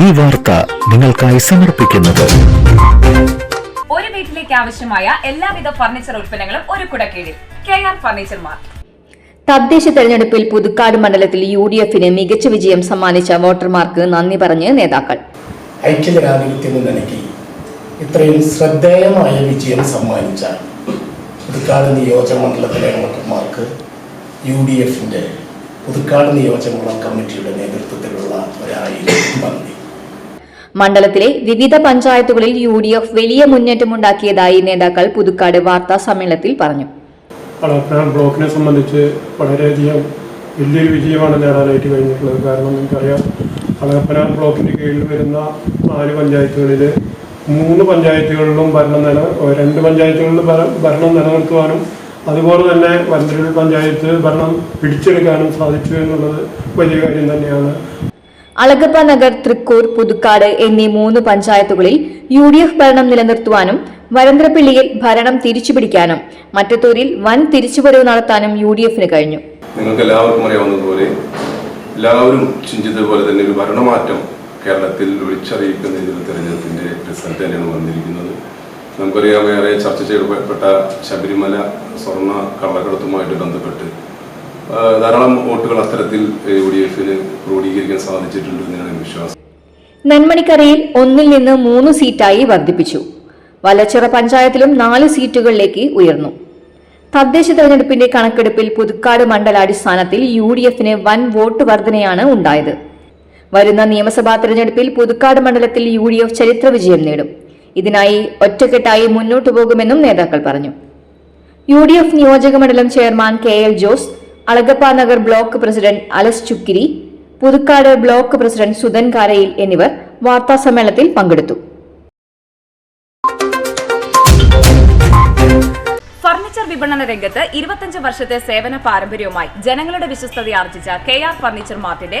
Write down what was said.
ഈ വാർത്ത നിങ്ങൾക്കായി സമർപ്പിക്കുന്നത്. ഒരു വീട്ടിലേക്ക് ആവശ്യമായ എല്ലാവിധ ഫർണിച്ചർ ഉൽപ്പന്നങ്ങളും ഒരു കുടക്കീഴിൽ. K R furniture mart. തദ്ദേശ തെരഞ്ഞെടുപ്പിൽ പുതുക്കാട് മണ്ഡലത്തിൽ യു ഡി എഫിന് മികച്ച വിജയം സമ്മാനിച്ച വോട്ടർമാർക്ക് നന്ദി പറഞ്ഞ് നേതാക്കൾ. ഐക്യജനാധിപത്യം നൽകി. ഇത്രയും ശ്രദ്ധേയമായ വിജയം സമ്മാനിച്ച പുതുക്കാട് നിയോജക മണ്ഡലത്തിലെ വോട്ടർമാർക്ക് യു ഡി എഫിന്റെ പുതുക്കാട് നിയോജക മണ്ഡലം കമ്മിറ്റിയുടെ നേതൃത്വത്തിലുള്ള ഒരായിരം നന്ദി. മണ്ഡലത്തിലെ വിവിധ പഞ്ചായത്തുകളിൽ യു ഡി എഫ് വലിയ മുന്നേറ്റമുണ്ടാക്കിയതായി നേതാക്കൾ പുതുക്കാട് വാർത്താ സമ്മേളനത്തിൽ പറഞ്ഞു. ബ്ലോക്കിനെ സംബന്ധിച്ച് വളരെയധികം വലിയൊരു വിജയമാണ് നേടാനായിട്ട് കഴിഞ്ഞിട്ടുള്ളത്. കാരണം നിങ്ങൾക്കറിയാം അളകപ്പന ബ്ലോക്കിന്റെ കീഴിൽ വരുന്ന നാല് പഞ്ചായത്തുകളിൽ മൂന്ന് പഞ്ചായത്തുകളിലും ഭരണം നില രണ്ട് പഞ്ചായത്തുകളിലും ഭര- ഭരണം നിലനിർത്തുവാനും അതുപോലെ തന്നെ വരന്തരൂർ പഞ്ചായത്ത് ഭരണം പിടിച്ചെടുക്കാനും സാധിച്ചു എന്നുള്ളത് വലിയ കാര്യം തന്നെയാണ്. അളഗപ്പ നഗർ തൃക്കൂർ പുതുക്കാട് എന്നീ മൂന്ന് പഞ്ചായത്തുകളിൽ യു ഡി എഫ് ഭരണം നിലനിർത്തുവാനും വരന്തരപ്പിള്ളിയിൽ ഭരണം തിരിച്ചുപിടിക്കാനും മറ്റത്തൂരിൽ വൻ തിരിച്ചുവരവ് നടത്താനും യു ഡി എഫിന് കഴിഞ്ഞു. നിങ്ങൾക്ക് എല്ലാവർക്കും അറിയാവുന്നതുപോലെ എല്ലാവരും ചിന്തിച്ചതുപോലെ തന്നെ ഒരു ഭരണമാറ്റം കേരളത്തിൽ വിളിച്ചറിയിക്കുന്ന ഇതിൽ തെരഞ്ഞെടുപ്പിന്റെ റിസൾട്ട് തന്നെയാണ് വന്നിരിക്കുന്നത്. നമുക്കറിയാം ഏറെ ചർച്ച ചെയ്യപ്പെട്ട ശബരിമല സ്വർണ കള്ളക്കടത്തുമായിട്ട് ബന്ധപ്പെട്ട് ധാരാളം വോട്ടുകൾ അത്തരത്തിൽ യു ഡി എഫിന് ക്രോഡീകരിക്കാൻ സാധിച്ചിട്ടുണ്ട് എന്നാണ് വിശ്വാസം. നന്മണിക്കരയിൽ ഒന്നിൽ നിന്ന് മൂന്ന് സീറ്റായി വർദ്ധിപ്പിച്ചു. വലച്ചിറ പഞ്ചായത്തിലും നാല് സീറ്റുകളിലേക്ക് ഉയർന്നു. തദ്ദേശ തെരഞ്ഞെടുപ്പിന്റെ കണക്കെടുപ്പിൽ പുതുക്കാട് മണ്ഡലാടിസ്ഥാനത്തിൽ യു ഡി എഫിന് വൻ വോട്ട് വർധനയാണ് ഉണ്ടായത്. വരുന്ന നിയമസഭാ തെരഞ്ഞെടുപ്പിൽ പുതുക്കാട് മണ്ഡലത്തിൽ യു ഡി എഫ് ചരിത്ര വിജയം നേടും. ഇതിനായി ഒറ്റക്കെട്ടായി മുന്നോട്ടു പോകുമെന്നും നേതാക്കൾ പറഞ്ഞു. യു ഡി എഫ് നിയോജക മണ്ഡലം chairman K L Jose Alagappa Nagar block president Ales Chukkiri Puthukkad block president Sudhan Karayil എന്നിവർ വാർത്താസമ്മേളനത്തിൽ പങ്കെടുത്തു. ഫർണിച്ചർ വിപണന രംഗത്ത് ഇരുപത്തഞ്ച് വർഷത്തെ സേവന പാരമ്പര്യവുമായി ജനങ്ങളുടെ വിശ്വസ്തത ആർജിച്ച കെ ആർ ഫർണിച്ചർ മാർട്ടിന്റെ